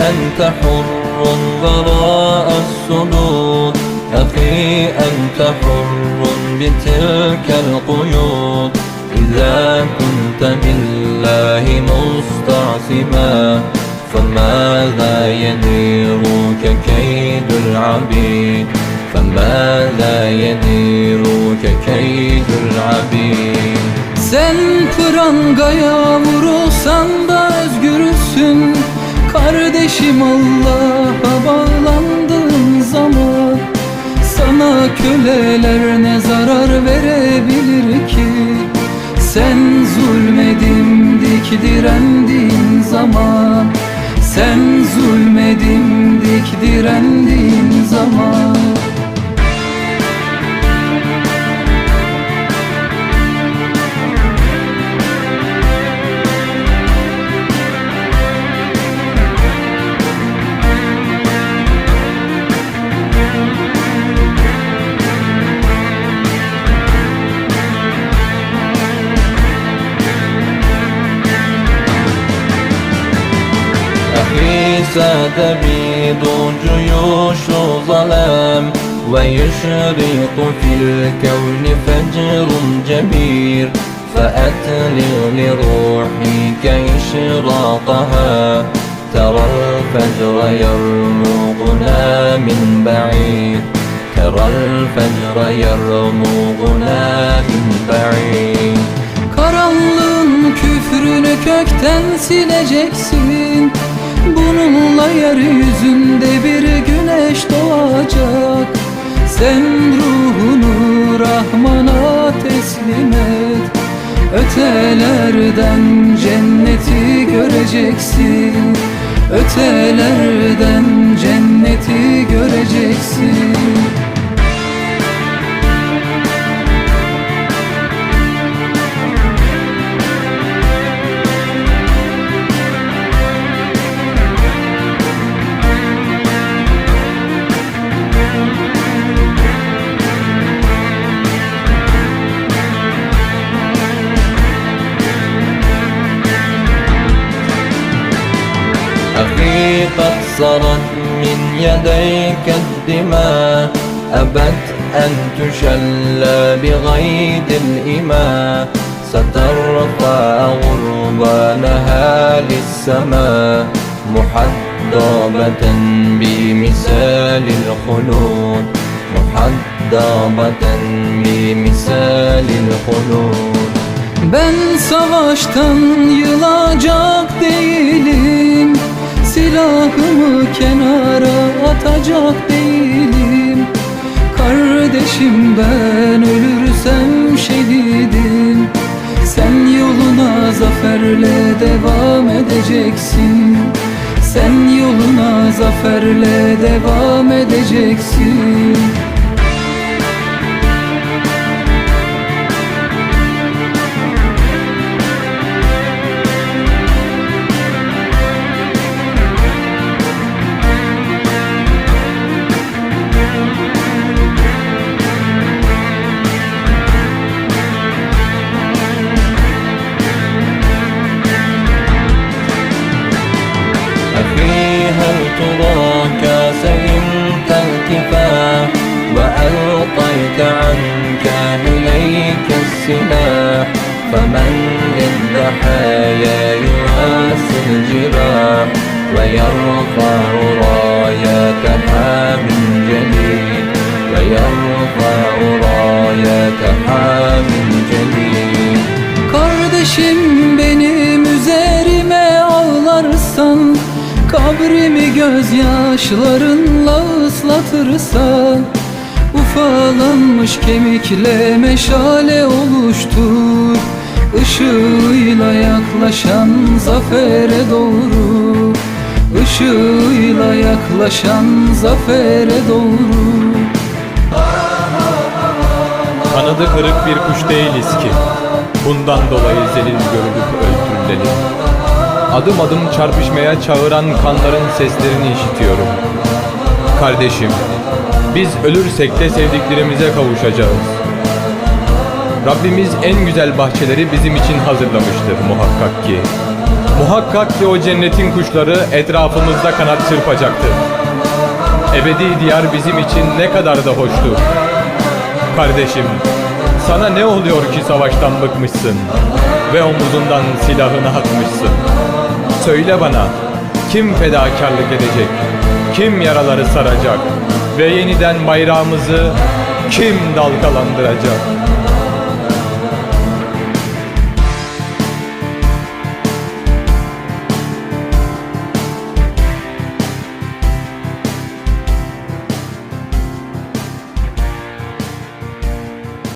أنت حر وراء السدود أخي أنت حر بتلك القيود. إذا كنت بالله مستعصما فماذا يديرك كيد العبيد؟ فماذا يديرك كيد العبيد؟ Sen prangaya vurulsan Kardeşim Allah'a bağlandığın zaman Sana köleler ne zarar verebilir ki? Sen zulmedim dik direndiğin zaman Sen zulmedim dik direndiğin zaman أخي ستبيد جيوش ظلام ويشرق في الكون فجر جبير فأتلغ لروحك إشراقها ترى الفجر يرمقنا من بعيد ترى الفجر يرمقنا من بعيد Karanlığın küfrünü kökten sileceksin Bununla yeryüzünde bir güneş doğacak. Sen ruhunu Rahman'a teslim et. Ötelerden cenneti göreceksin. Ötelerden قد سرت من يديك الدماء. أبت أن تشلى بغيد الإماء سترفع غربانها للسماء. محدبة بمثال الخلود. محدبة بمثال الخلود. Ben savaştan yılacak değilim kenara atacak değilim. Kardeşim ben ölürsem şehidim. Sen yoluna zaferle devam edeceksin. Sen yoluna zaferle devam edeceksin وألقيت عنك إليك السلاح فمن للضحايا يواسي الجراح ويرفع راية حام جديد ويرفع راية حام جديد Kardeşim benim üzerime ağlarsan Kabrimi gözyaşlarınla ıslatırsan Ufalanmış kemikle meşale oluştur. Işığıyla yaklaşan zafere doğru. Işığıyla yaklaşan zafere doğru. Kanadı kırık bir kuş değiliz ki. Bundan dolayı zelil görülüp öldürülelim. Adım adım çarpışmaya çağıran kanların seslerini işitiyorum. Kardeşim Biz ölürsek de sevdiklerimize kavuşacağız Rabbimiz en güzel bahçeleri bizim için hazırlamıştır muhakkak ki Muhakkak ki o cennetin kuşları etrafımızda kanat çırpacaktır. Ebedi diyar bizim için ne kadar da hoştur. Kardeşim, sana ne oluyor ki savaştan bıkmışsın ve omuzundan silahını atmışsın? Söyle bana, kim fedakarlık edecek, kim yaraları saracak ve yeniden bayrağımızı kim dalgalandıracak?